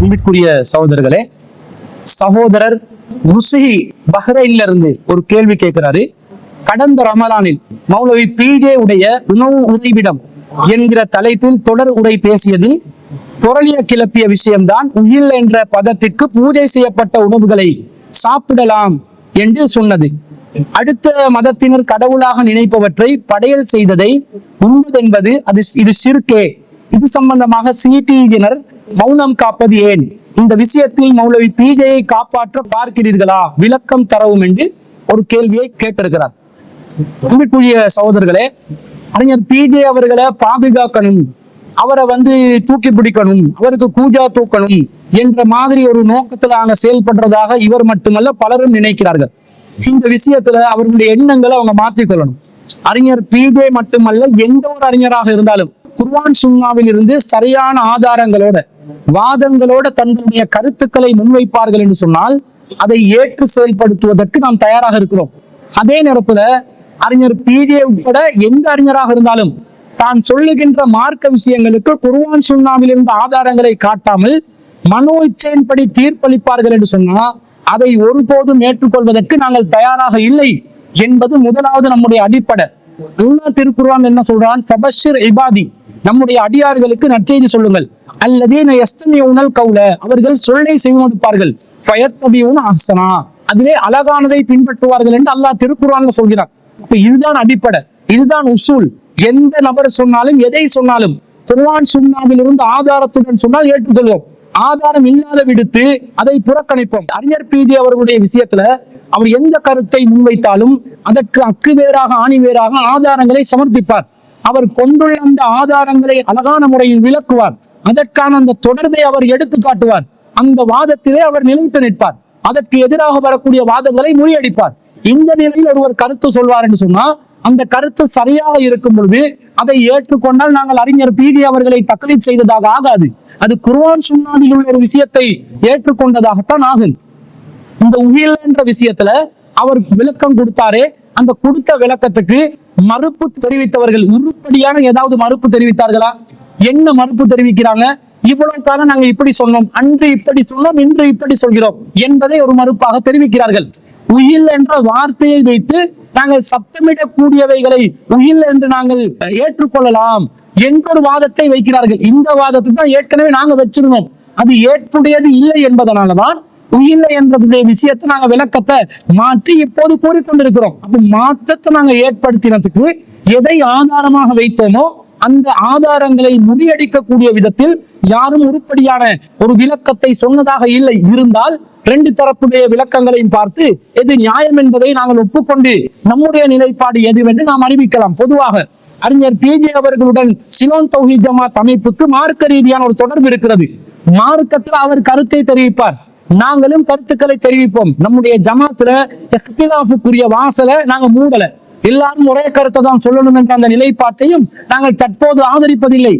அன்பிற்குரிய சகோதரர்களே சகோதரர் முசிஹி பஹ்ரைன்ல இருந்து ஒரு கேள்வி கேட்கிறாரு. கடந்த ரமலானில் மௌலவி பிஜே உடைய உணவு உறைவிடம் என்கிற தலைப்பில் தொடர் உரை பேசியதில் புரளிய கிளப்பிய விஷயம்தான் உயில் என்ற பதத்திற்கு பூஜை செய்யப்பட்ட உணவுகளை சாப்பிடலாம் என்று சொன்னது. அடுத்த மதத்தினர் கடவுளாக நினைப்பவற்றை படையல் செய்ததை உண்பதென்பது அது இது சிறுக்கே. இது சம்பந்தமாக சிடியினர் மௌனம் காப்பது ஏன்? இந்த விஷயத்தில் மௌலவி பிஜையை காப்பாற்ற பார்க்கிறீர்களா? விளக்கம் தரவும் என்று ஒரு கேள்வியை கேட்டிருக்கிறார். அன்பிற்குரிய சகோதரர்களே அறிஞர் பிஜே அவர்களை பாதுகாக்கணும் அவரை வந்து தூக்கி பிடிக்கணும் அவருக்கு கூஜா தூக்கணும் என்ற மாதிரி ஒரு நோக்கத்திலான செயல்படுறதாக இவர் மட்டுமல்ல பலரும் நினைக்கிறார்கள். இந்த விஷயத்துல அவர்களுடைய எண்ணங்களை அவங்க மாற்றிக்கொள்ளணும் அறிஞர் பிஜே மட்டுமல்ல எந்த ஒரு அறிஞராக இருந்தாலும் குர்வான் சுன்னாவில் இருந்து சரியான ஆதாரங்களோட வாதங்களோட தங்களுடைய கருத்துக்களை முன்வைப்பார்கள் என்று சொன்னால் அதை ஏற்று செயல்படுத்துவதற்கு நாம் தயாராக இருக்கிறோம். அதே நேரத்துல அறிஞர் பிஜே உட்பட எந்த அறிஞராக இருந்தாலும் தான் சொல்லுகின்ற மார்க்க விஷயங்களுக்கு குருவான் சுண்ணாமில் இருந்த ஆதாரங்களை காட்டாமல் மனோ இச்சையின்படி தீர்ப்பளிப்பார்கள் என்று சொன்னா அதை ஒருபோதும் ஏற்றுக்கொள்வதற்கு நாங்கள் தயாராக இல்லை என்பது முதலாவது நம்முடைய அடிப்படை. அல்லாஹ் திருக்குறான் என்ன சொல்றான்? ஃபபஷிர் இபாதி. நம்முடைய அடியார்களுக்கு நற்செய்தி சொல்லுங்கள். அல்லதீன யஸ்தமியூனல் கவுல அவர்கள் சொல்லை செய்வனுப்பார்கள் பயத்தபியூன ஆசனா அதிலே அழகானதை பின்பற்றுவார்கள் என்று அல்லாஹ் திருக்குர்ஆன்ல சொல்கிறார் இப்ப இதுதான் அடிப்படை இதுதான் உசூல். எந்த நபர் சொன்னாலும் எதை சொன்னாலும் குர்வான் சுண்ணாவில் இருந்து ஆதாரத்துடன் சொன்னால் ஏற்றுக்கொள்வோம். ஆதாரம் இல்லாத விடுத்து அதை புறக்கணிப்போம். அறிஞர் பிஜி அவர்களுடைய விஷயத்துல அவர் எந்த கருத்தை முன்வைத்தாலும் அதற்கு அக்கு வேறாக ஆணி வேறாக ஆதாரங்களை சமர்ப்பிப்பார். அவர் கொண்டுள்ள அந்த ஆதாரங்களை அழகான முறையில் விளக்குவார். அதற்கான அந்த தொடர்பை அவர் எடுத்து காட்டுவார். அந்த வாதத்திலே அவர் நிலைத்து நிற்பார். அதற்கு எதிராக வரக்கூடிய வாதங்களை முறியடிப்பார். இந்த நிலையில் ஒருவர் கருத்து சொல்வார் என்று சொன்னா அந்த கருத்து சரியாக இருக்கும் பொழுது அதை ஏற்றுக்கொண்டால் நாங்கள் அறிஞர் பிடி அவர்களை தக்கலீத் செய்ததாக ஆகாது. அது குர்வான் சுண்ணாவில் உள்ள ஒரு விஷயத்தை ஏற்றுக்கொண்டதாகத்தான் ஆகும். இந்த உயில் என்ற விஷயத்துல அவர் விளக்கம் கொடுத்தாரே அந்த கொடுத்த விளக்கத்துக்கு மறுப்பு தெரிவித்தவர்கள் உருப்படியான ஏதாவது மறுப்பு தெரிவித்தார்களா? என்ன மறுப்பு தெரிவிக்கிறாங்க? இவ்வளவு காலம் நாங்க இப்படி சொன்னோம் அன்று இப்படி சொன்னோம் இன்று இப்படி சொல்கிறோம் என்பதை ஒரு மறுப்பாக தெரிவிக்கிறார்கள். உயில் என்ற வார்த்தையை வைத்து நாங்கள் சப்தமிடக்கூடியவைகளை உயில் என்று நாங்கள் ஏற்றுக்கொள்ளலாம் என்றொரு வாதத்தை வைக்கிறார்கள். இந்த வாதத்தை தான் ஏற்கனவே நாங்க வச்சிருந்தோம். அது ஏற்புடையது இல்லை என்பதனாலதான் உயில்லை என்றதுடைய விஷயத்தை நாங்க விளக்கத்தை மாற்றி இப்போது கூறிக்கொண்டிருக்கிறோம். அப்ப மாற்றத்தை நாங்க ஏற்படுத்தினதுக்கு எதை ஆதாரமாக வைத்தோமோ அந்த ஆதாரங்களை முறியடிக்கக்கூடிய விதத்தில் யாரும் உருப்படியான ஒரு விளக்கத்தை சொன்னதாக இல்லை. இருந்தால் ரெண்டு தரப்புடைய விளக்கங்களையும் பார்த்து எது நியாயம் என்பதை நாங்கள் ஒப்புக்கொண்டு நம்முடைய நிலைப்பாடு எதுவென்று நாம் அறிவிக்கலாம். பொதுவாக அறிஞர் பிஜே அவர்களுடன் சிலோன் தௌஹீத் ஜமாத் அமைப்புக்கு மார்க்க ரீதியான ஒரு தொடர்பு இருக்கிறது. மார்க்கத்தில் அவர் கருத்தை தெரிவிப்பார். நாங்களும் கருத்துக்களை தெரிவிப்போம். நம்முடைய ஜமாத்துல இஃப்திலாஃபுக்குரிய வாசலை நாங்க மூடல. எல்லாரும் ஒரே கருத்தை தான் சொல்லணும் என்ற அந்த நிலைப்பாட்டையும் நாங்கள் தற்போது ஆதரிப்பதில்லை.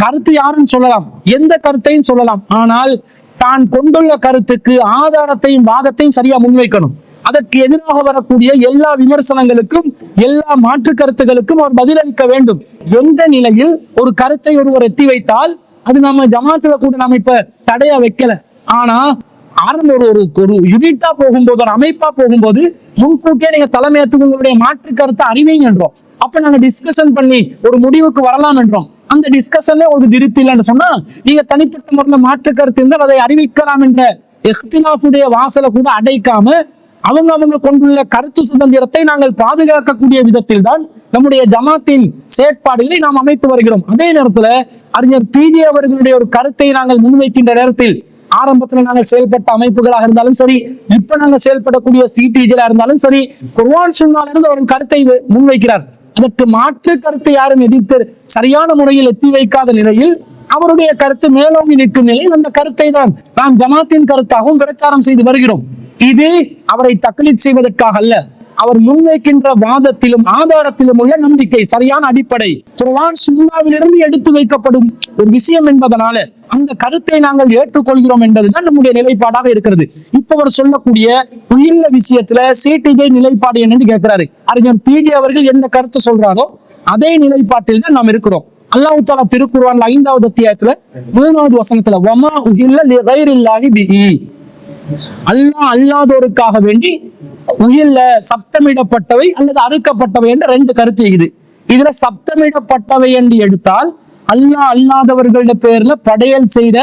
கருத்து யாரும் சொல்லலாம். எந்த கருத்தையும் சொல்லலாம். ஆனால் தான் கொண்டுள்ள கருத்துக்கு ஆதாரத்தையும் வாதத்தையும் சரியா முன்வைக்கணும். அதற்கு எதிராக வரக்கூடிய எல்லா விமர்சனங்களுக்கும் எல்லா மாற்று கருத்துகளுக்கும் அவர் பதிலளிக்க வேண்டும். எந்த நிலையில் ஒரு கருத்தை ஒருவர் எத்தி வைத்தால் அது நம்ம ஜமாத்துல கூட நாம இப்ப தடைய வைக்கல. ஆனா ஆரம்ப ஒரு ஒரு ஒரு யூனிட்டா போகும்போது ஒரு அமைப்பா போகும்போது முன்கூட்டியே நீங்க தலைமையத்துக்கு உங்களுடைய மாற்று கருத்தை அறிவீங்கன்றோம் அப்ப நாங்க டிஸ்கஷன் பண்ணி ஒரு முடிவுக்கு வரலாம் என்றோம். அந்த டிஸ்கஷன்ல உங்களுக்கு திருப்தி இல்லைன்னு சொன்னா நீங்க தனிப்பட்ட முறையில் மாற்று கருத்து இருந்தால் அதை அறிவிக்கலாம் என்ற இஃப்திலாஃபுடைய வாசலை கூட அடைக்காம அவங்க அவங்க கொண்டுள்ள கருத்து சுதந்திரத்தை நாங்கள் பாதுகாக்கக்கூடிய விதத்தில் தான் நம்முடைய ஜமாத்தின் செயற்பாடுகளை நாம் அமைத்து வருகிறோம். அதே நேரத்துல அறிஞர் பிஜி அவர்களுடைய ஒரு கருத்தை நாங்கள் முன்வைக்கின்ற நேரத்தில் ஆரம்பத்துல நாங்கள் செயல்பட்ட அமைப்புகளாக இருந்தாலும் சரி இப்ப நாங்கள் செயல்படக்கூடிய சிடிஜிலா இருந்தாலும் சரி குர்வான் சுன்னால ஒரு கருத்தை முன்வைக்கிறார். அதற்கு மாற்று கருத்தை யாரும் எதிர்த்து சரியான முறையில் எத்தி வைக்காத நிலையில் அவருடைய கருத்து மேலோங்கி நிற்கும் நிலையில் அந்த கருத்தை தான் நாம் ஜமாத்தின் கருத்தாகவும் பிரச்சாரம் செய்து வருகிறோம். இது அவரை தக்லீத் செய்வதற்காக அல்ல. அவர் முன்வைக்கின்ற வாதத்திலும் ஆதாரத்திலும் உள்ள நம்பிக்கை சரியான அடிப்படை. குர்ஆன் சுண்ணாவிலிருந்து எடுத்து வைக்கப்படும் ஒரு விஷயம் என்பதனால அந்த கருத்தை நாங்கள் ஏற்றுக்கொள்கிறோம் என்பதுதான் நம்முடைய நிலைப்பாடாக இருக்கிறது. இப்ப அவர் சொல்லக்கூடிய உயிர்ல விஷயத்துல சிடிஜே நிலைப்பாடு என்னன்னு கேட்கிறாரு அறிஞர் பிஜே அவர்கள் என்ன கருத்தை சொல்றாரோ அதே நிலைப்பாட்டில் தான் நாம் இருக்கிறோம். அல்லாஹு தாலா திருக்குறான் ஐந்தாவது அத்தியாயத்துல மூணாவது வசனத்துல வமா உயிர்ல அல்லாஹ் அல்லாதோருக்காக வேண்டி உயில்ல சப்தமிடப்பட்டவை அல்லது அறுக்கப்பட்டவை என்ற ரெண்டு கருத்து இது இதுல சப்தமிடப்பட்டவை என்று எடுத்தால் அல்லாஹ் அல்லாதவர்களோட பேர்ல படையல் செய்த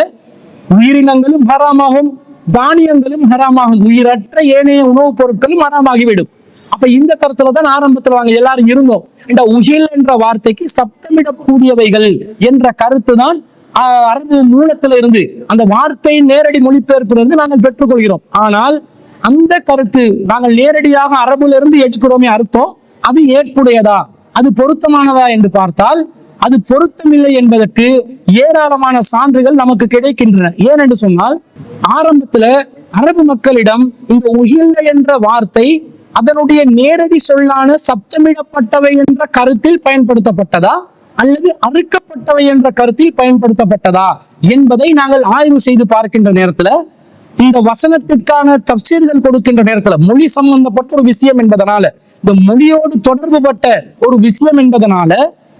உயிரினங்களும் ஹராமாகும் தானியங்களும் ஹராமாகும். உயிரற்ற ஏனைய உணவுப் பொருட்களும் ஹராமாகிவிடும். அப்ப இந்த கருத்துல தான் ஆரம்பத்துல வாங்க எல்லாரும் இருந்தோம். இந்த உகில் என்ற வார்த்தைக்கு சப்தமிடக்கூடியவைகள் என்ற கருத்து தான் அரபு மூலத்துல இருந்து அந்த வார்த்தையின் நேரடி மொழிபெயர்ப்பிலிருந்து நாங்கள் பெற்றுக்கொள்கிறோம். ஆனால் அந்த கருத்து நாங்கள் நேரடியாக அரபிலிருந்து ஏற்றுக்கிறோமே அர்த்தம் அது ஏற்புடையதா? அது பொருத்தமானதா என்று பார்த்தால் அது பொருத்தமில்லை என்பதற்கு ஏராளமான சான்றுகள் நமக்கு கிடைக்கின்றன. ஏன் என்று சொன்னால் ஆரம்பத்துல அரபு மக்களிடம் இந்த உகில்ல என்ற வார்த்தை அதனுடைய நேரடி சொல்லான சப்தமிடப்பட்டவை என்ற கருத்தில் பயன்படுத்தப்பட்டதா? அல்லது அறுக்கப்பட்டவை என்ற கருத்தில் பயன்படுத்தப்பட்டதா? என்பதை நாங்கள் ஆய்வு செய்து பார்க்கின்ற நேரத்துல இந்த வசனத்திற்கான தப்சீர்கள் கொடுக்கின்ற நேரத்துல மொழி சம்பந்தப்பட்ட ஒரு விஷயம் என்பதனால இந்த மொழியோடு தொடர்புபட்ட ஒரு விஷயம் என்பதனால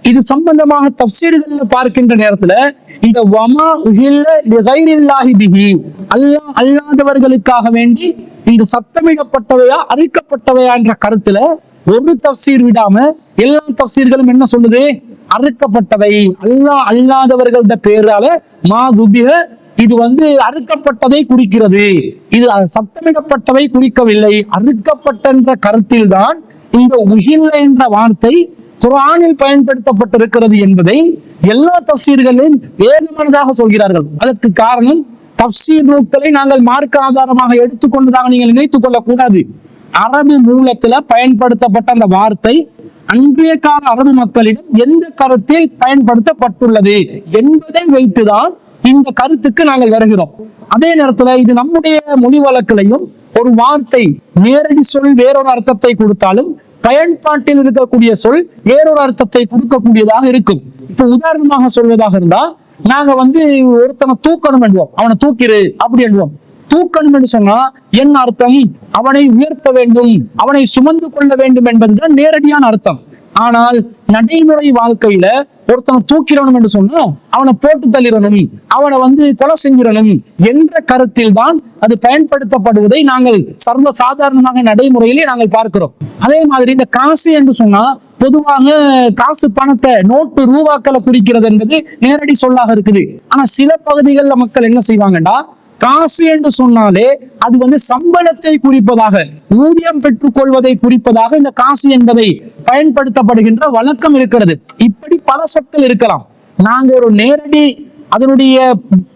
இது சம்பந்தமாக தப்சீர்கள் பார்க்கின்ற நேரத்துல இந்த வமா உஹில்ல லிகைரில்லாஹி பிஹி அல்லாஹ் அல்லாதவர்களுக்காக வேண்டி இந்த சத்தமிடப்பட்டவையா அறுக்கப்பட்டவையா என்ற கருத்துல ஒரு தப்சீர் விடாம எல்லா தப்சீர்களும் என்ன சொல்லுது? அறுக்கப்பட்டவை. அல்லாஹ் அல்லாதவர்கள பேரால மா குபிக இது வந்து அறுக்கப்பட்டதை குறிக்கிறது. இது சத்தமிடப்பட்டவை குறிக்கவில்லை. அறுக்கப்பட்ட கருத்தில் தான் இந்த உகில்ல என்ற வார்த்தை குரானில் பயன்படுத்தப்பட்டிருக்கிறது என்பதை எல்லா தப்சீர்களும் ஏகமானதாக சொல்கிறார்கள். அதற்கு காரணம் தப்சீர் நூல்களை நாங்கள் மார்க்க ஆதாரமாக எடுத்துக்கொண்டதாக நீங்கள் நினைத்துக் கொள்ளக்கூடாது. அரபு மூலத்துல பயன்படுத்தப்பட்ட அந்த வார்த்தை அன்றைய கால அரபு மக்களிடம் எந்த கருத்தில் பயன்படுத்தப்பட்டுள்ளது என்பதை வைத்துதான் இந்த கருத்துக்கு நாங்கள் வருகிறோம். அதே நேரத்துல இது நம்முடைய மொழி வழக்கிலையும் ஒரு வார்த்தை நேரடி சொல் வேறொரு அர்த்தத்தை கொடுத்தாலும் பயன்பாட்டில் இருக்கக்கூடிய சொல் வேறொரு அர்த்தத்தை கொடுக்கக்கூடியதாக இருக்கும். இப்ப உதாரணமாக சொல்வதாக இருந்தா நாங்க வந்து ஒருத்தனை தூக்கணும் என்போம். அவனை தூக்கிரு அப்படி என்போம். தூக்கணும் என்று சொன்னா என்ன அர்த்தம்? அவனை உயர்த்த வேண்டும் அவனை சுமந்து கொள்ள வேண்டும் என்பதுதான் நேரடியான அர்த்தம். ஆனால் நடைமுறை வாழ்க்கையில ஒருத்தனை தூக்கிறணும் என்று சொன்னா அவனை போட்டு தள்ளிடணும். அவனை வந்து கொலை செஞ்சிடணும் என்ற கருத்தில் தான் அது பயன்படுத்தப்படுவதை நாங்கள் சர்வ சாதாரணமாக நடைமுறையிலே நாங்கள் பார்க்கிறோம். அதே மாதிரி இந்த காசு என்று சொன்னா பொதுவாக காசு பணத்தை நோட்டு ரூபாக்களை குறிக்கிறது என்பது நேரடி சொல்லாக இருக்குது. ஆனா சில பகுதிகளில் மக்கள் என்ன செய்வாங்கன்னா காசு என்று சொன்னாலே அது வந்து சம்பளத்தை குறிப்பதாக ஊதியம் பெற்றுக் கொள்வதை குறிப்பதாக இந்த காசு என்பதை பயன்படுத்தப்படுகின்ற வழக்கம் இருக்கிறது. இப்படி பல சொற்கள் இருக்கலாம். நாங்க ஒரு நேரடி அதனுடைய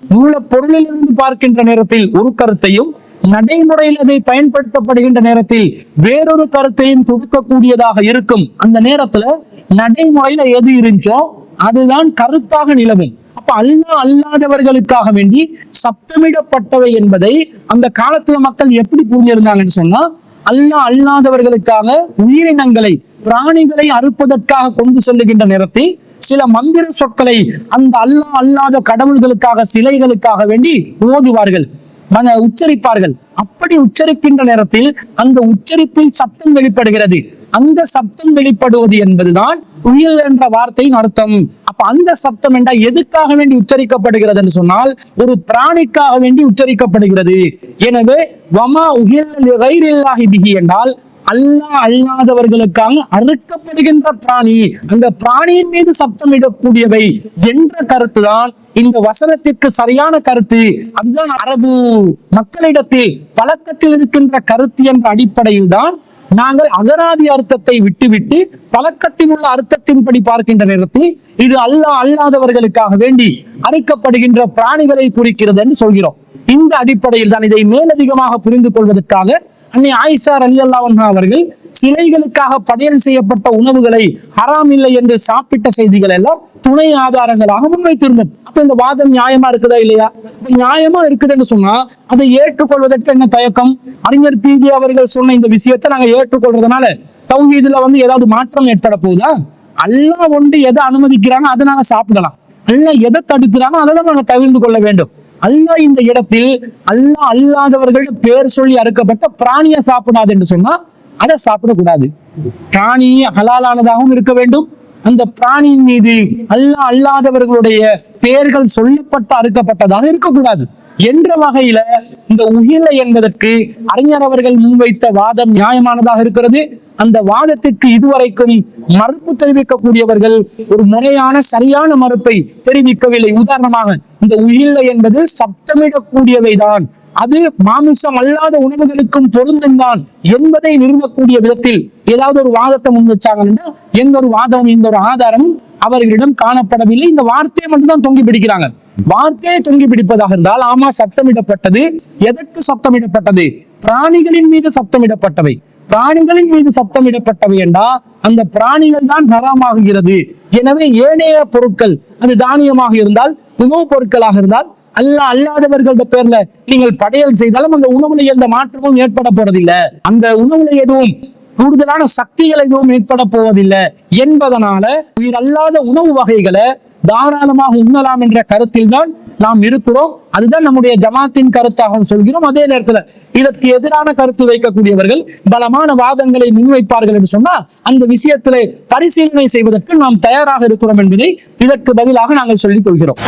மூல பொருளிலிருந்து பார்க்கின்ற நேரத்தில் ஒரு கருத்தையும் நடைமுறையில் அதை பயன்படுத்தப்படுகின்ற நேரத்தில் வேறொரு கருத்தையும் கொடுக்கக்கூடியதாக இருக்கும். அந்த நேரத்துல நடைமுறையில எது இருந்துச்சோ அதுதான் கருத்தாக நிலவும். அப்ப அல்லாஹ் அல்லாதவர்களுக்காக வேண்டி சப்தமிடப்பட்டவை என்பதை அந்த காலத்துல மக்கள் எப்படி புரிஞ்சிருந்தாங்கன்னு சொன்னா அல்லாஹ் அல்லாதவர்களுக்காக உயிரினங்களை பிராணிகளை அறுப்பதற்காக கொண்டு செல்லுகின்ற நேரத்தில் சில மந்திர சொற்களை அந்த அல்லா அல்லாத கடவுள்களுக்காக சிலைகளுக்காக வேண்டி ஓதுவார்கள் உச்சரிப்பார்கள். அப்படி உச்சரிக்கின்ற நேரத்தில் அந்த உச்சரிப்பில் சப்தம் வெளிப்படுகிறது. அந்த சப்தம் வெளிப்படுவது என்பதுதான் உயிர் என்ற வார்த்தையின் அர்த்தம். அப்ப அந்த சப்தம் என்றால் எதுக்காக வேண்டி உச்சரிக்கப்படுகிறது என்று சொன்னால் ஒரு பிராணிக்காக வேண்டி உச்சரிக்கப்படுகிறது. எனவே வமா உகில்லாஹி பிகி என்றால் அல்லா அல்லாதவர்களுக்காக அறுக்கப்படுகின்ற பிராணி. அந்த பிராணியின் மீது சப்தமிடக்கூடியவை என்ற கருத்துதான் இந்த வசனத்திற்கு சரியான கருத்து. அதுதான் அரபு மக்களிடத்தில் பழக்கத்தில் இருக்கின்ற கருத்து என்ற அடிப்படையில் தான் நாங்கள் அகராதி அர்த்தத்தை விட்டுவிட்டு பழக்கத்தில் உள்ள அர்த்தத்தின்படி பார்க்கின்ற நேரத்தில் இது அல்லா அல்லாதவர்களுக்காக வேண்டி அறுக்கப்படுகின்ற பிராணிகளை குறிக்கிறது என்று சொல்கிறோம். இந்த அடிப்படையில் தான் இதை மேலதிகமாக புரிந்து கொள்வதற்காக அன்னை ஆயிஷா அலி அல்லாஹ் அவர்கள் சிலைகளுக்காக படையல் செய்யப்பட்ட உணவுகளை ஹராம் இல்லை என்று சாப்பிட்ட செய்திகள் எல்லாம் துணை ஆதாரங்களாக முன்வைத்திருந்தோம் அப்ப இந்த வாதம் நியாயமா இருக்குதா இல்லையா? நியாயமா இருக்குதுன்னு சொன்னா அதை ஏற்றுக்கொள்வதற்கு என்ன தயக்கம்? அறிஞர் பிஜி அவர்கள் சொன்ன இந்த விஷயத்தை நாங்க ஏற்றுக்கொள்றதுனால தௌஹீதுல வந்து ஏதாவது மாற்றம் ஏற்பட போகுதா? அல்லா ஒன்று எதை அனுமதிக்கிறானோ அதை நாங்க சாப்பிடலாம். அல்லா எதை தடுக்கிறானோ அதை தான் நாங்க தவிர்த்து கொள்ள வேண்டும். அல்லா இந்த இடத்தில் அல்லா அல்லாதவர்கள் பேர் சொல்லி அறுக்கப்பட்ட பிராணியை சாப்பிடாது என்று சொன்னா அதை சாப்பிடக்கூடாது. பிராணி ஹலாலானதாகவும் இருக்க வேண்டும். அந்த பிராணியின் மீது அல்லாஹ் அல்லாதவர்களுடைய பெயர்கள் சொல்லப்பட்டு அறுக்கப்பட்டதாக இருக்கக்கூடாது. என்ற வகையில இந்த உகிலை என்பதற்கு அறிஞர் அவர்கள் முன்வைத்த வாதம் நியாயமானதாக இருக்கிறது. அந்த வாதத்திற்கு இதுவரைக்கும் மறுப்பு தெரிவிக்கக்கூடியவர்கள் ஒரு முறையான சரியான மறுப்பை தெரிவிக்கவில்லை. உதாரணமாக இந்த உயிரில்லை என்பது சப்தமிடக்கூடியவைதான். அது மாமிசம் அல்லாத உணவுகளுக்கும் பொருந்தும் தான் என்பதை நிறுவக்கூடிய விதத்தில் ஏதாவது ஒரு வாதத்தை முன் வச்சாங்கன்னா எந்த ஒரு வாதமும் எந்த ஒரு ஆதாரமும் அவர்களிடம் காணப்படவில்லை. இந்த வார்த்தையை மட்டும்தான் தொங்கி பிடிக்கிறாங்க. வார்த்தையை தொங்கி பிடிப்பதாக இருந்தால் ஆமா சத்தமிடப்பட்டது எதற்கு சத்தமிடப்பட்டது பிராணிகளின் மீது சத்தமிடப்பட்டவை பிராணிகளின் மீது சத்தமிடப்பட்டவை என்றா அந்த பிராணிகள் தான் ஹராமாகுகிறது. எனவே ஏனைய பொருட்கள் அது தானியமாக இருந்தால் உணவுப் பொருட்களாக இருந்தால் அல்லா அல்லாதவர்களோட பேர்ல நீங்கள் படையல் செய்தாலும் அந்த உணவுல எந்த மாற்றமும் ஏற்பட போறதில்லை. அந்த உணவுல எதுவும் கூடுதலான சக்திகள் எதுவும் ஏற்பட போவதில்லை என்பதனால உயிர் அல்லாத உணவு வகைகளை தாராளமாக உண்ணலாம் என்ற கருத்தில் தான் நாம் இருக்கிறோம். அதுதான் நம்முடைய ஜமாத்தின் கருத்தாகவும் சொல்கிறோம். அதே நேரத்துல இதற்கு எதிரான கருத்து வைக்கக்கூடியவர்கள் பலமான வாதங்களை முன்வைப்பார்கள் என்று சொன்னா அந்த விஷயத்திலே பரிசீலனை செய்வதற்கு நாம் தயாராக இருக்கிறோம் என்பதை இதற்கு பதிலாக நாங்கள் சொல்லிக் கொள்கிறோம்.